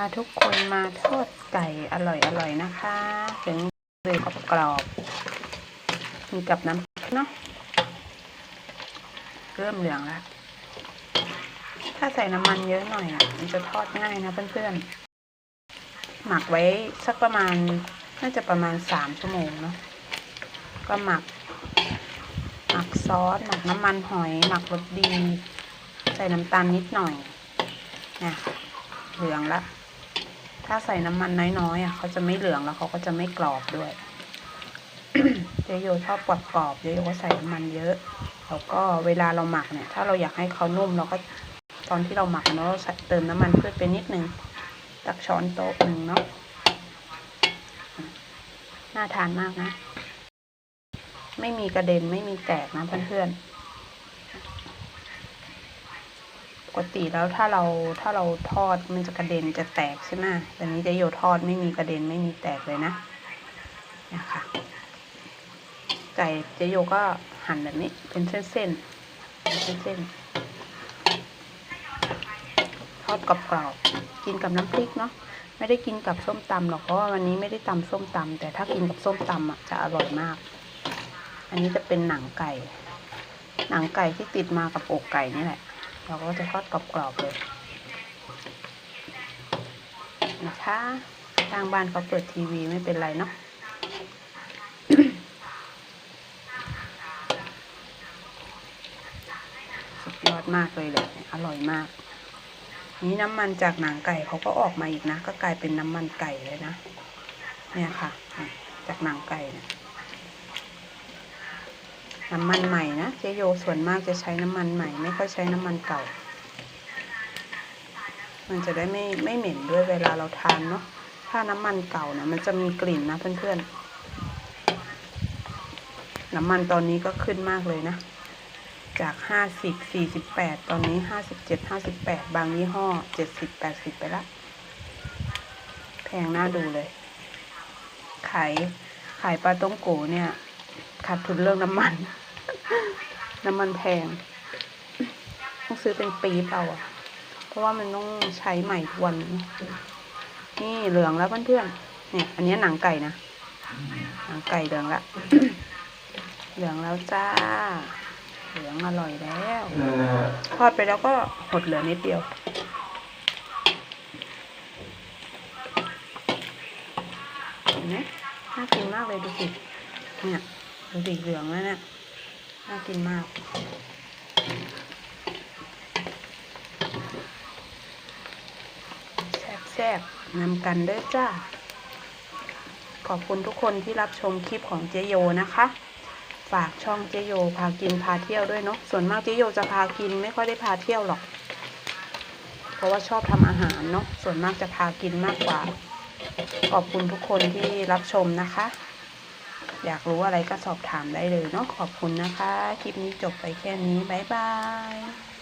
พาทุกคนมาทอดไก่อร่อยๆนะคะ ถึงเลยกรอบๆมีกับน้ำเนาะเริ่มเหลืองแล้ว ถ้าใส่น้ำมันเยอะหน่อยอะ มันจะทอดง่ายนะเพื่อนๆ หมักไว้สักประมาณ น่าจะประมาณสามชั่วโมงเนาะก็หมัก หมักซอส หมักน้ำมันหอย หมักรสดี ใส่น้ำตาลนิดหน่อยเนี่ยเหลืองและ ถ้าใส่น้ำมันน้อยๆอะเขาจะไม่เหลืองแล้วเขาก็จะไม่กรอบด้วยเจโยชอบกรอบๆเจโยก็ใส่น้ำมันเยอะ แล้วก็เวลาเราหมักเนี่ย ถ้าเราอยากให้เขานุ่มเราก็ตอนที่เราหมักเนาะเราใส่เติมน้ำมันพืชไปนิดนึงตักช้อนโต๊ะหนึ่งเนาะน่าทานมากนะ ไม่มีกระเด็นไม่มีแตกนะเพื่อนๆ ป กติแล้วถ้าเราถ้าเราทอดมันจะกระเด็นจะแตกใช่ไหมแต่นี้เจะโยทอดไม่มีกระเด็นไม่มีแตกเลยนะนะคะไก่เจโยก็หั่นแบบนี้เป็นเส้นๆเป็นเส้นๆทอดกรอบๆกินกับน้ำพริกเนาะไม่ได้กินกับส้มตำหรอกเพราะว่าวันนี้ไม่ได้ตำส้มตำแต่ถ้ากินกับส้มตำอะจะอร่อยมาก อันนี้จะเป็นหนังไก่ หนังไก่ที่ติดมากับอกไก่นี่แหละ เราก็จะทอดกรอบๆเลยนะคะทางบ้านเขาเปิดทีวีไม่เป็นไรเนาะสุดยอดมากเลยเลยอร่อยมาก นี้น้ำมันจากหนังไก่เขาก็ออกมาอีกนะ ก็กลายเป็นน้ำมันไก่เลยนะ เนี่ยค่ะ จากหนังไก่เนี่ย น้ำมันใหม่นะเจโยส่วนมากจะใช้น้ำมันใหม่ ไม่ค่อยใช้น้ำมันเก่า มันจะได้ไม่ไม่เหม็นด้วยเวลาเราทานเนาะถ้าน้ำมันเก่าเนี่ยมันจะมีกลิ่นนะเพื่อนๆ น้ำมันตอนนี้ก็ขึ้นมากเลยนะ จากห้าสิบสี่สิบแปดตอนนี้ห้าสิบเจ็ดห้าสิบแปดบางยี่ห้อเจ็ดสิบแปดสิบไปละ แพงน่าดูเลย ขายขายปลาต้งโกเนี่ยขาดทุนเรื่องน้ำมัน น้ำมันแพง ต้องซื้อเป็นปีเปล่าอะ เพราะว่ามันต้องใช้ใหม่ทุกวัน นี่เหลืองแล้วเพื่อนๆเนี่ย อันนี้หนังไก่นะ หนังไก่เหลืองละ เหลืองแล้วจ้า เหลืองอร่อยแล้ว ทอดไปแล้วก็หดเหลือนิดเดียวเห็นไหมน่ากินมากเลยดูสิ เนี่ย ดูดิเหลืองแล้วเนี่ย น่ากินมาก แซ่บๆนำกันเด้อจ้า ขอบคุณทุกคนที่รับชมคลิปของเจโยนะคะ ฝากช่องเจโยพากินพาเที่ยวด้วยเนาะ ส่วนมากเจโยจะพากินไม่ค่อยได้พาเที่ยวหรอก เพราะว่าชอบทำอาหารเนาะ ส่วนมากจะพากินมากกว่า ขอบคุณทุกคนที่รับชมนะคะ อยากรู้อะไรก็สอบถามได้เลยเนาะขอบคุณนะคะ คลิปนี้จบไปแค่นี้ บ๊ายบาย